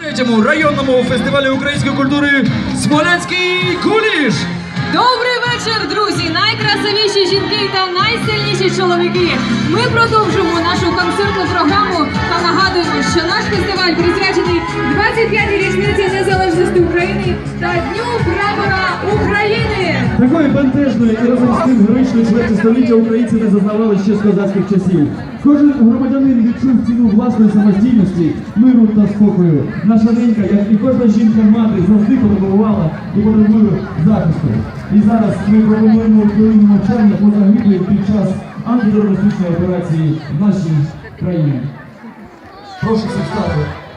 третьому районному фестивалі української культури Смоленський куліш. Добрий вечір, друзі! Найкрасивіші жінки та найсильніші чоловіки. Ми продовжуємо нашу концертну програму та нагадуємо, що наш фестиваль присвячений 25-й річниці бентежної і разом з тим героїчної чверті століття українці не зазнавали ще з козацьких часів. Кожен громадянин відчув ціну власної самостійності, миру та спокою. Наша ненька, як і кожна жінка-мати, завжди потребувала і потребує захисту. І зараз ми пропонуємо хвилину мовчання по загиблих під час антитерористичної операції в нашій країні. Прошу всіх встати.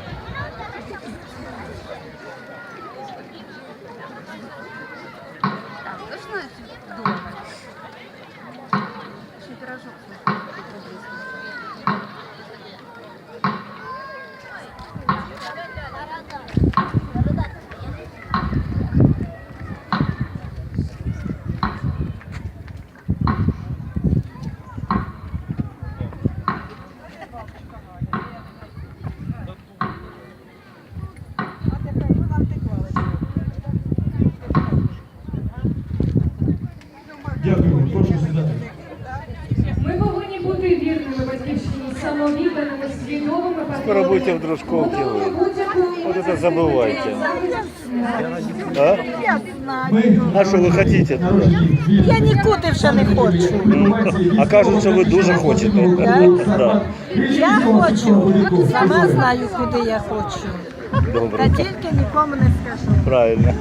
Дякую, прошу сідати. Ми повинні бути вірними батьківщині, самовідданими, свідомими Скоро будете в дружковке вы. Вот это забывайте. А? Ми А що ви хотіте? народжені від Я нікуди вже не хочу. А кажуть, що ви дуже хочете. Да. Я хочу, сама знаю, куди я хочу. Та Добре, тільки нікому не скажу. правильно.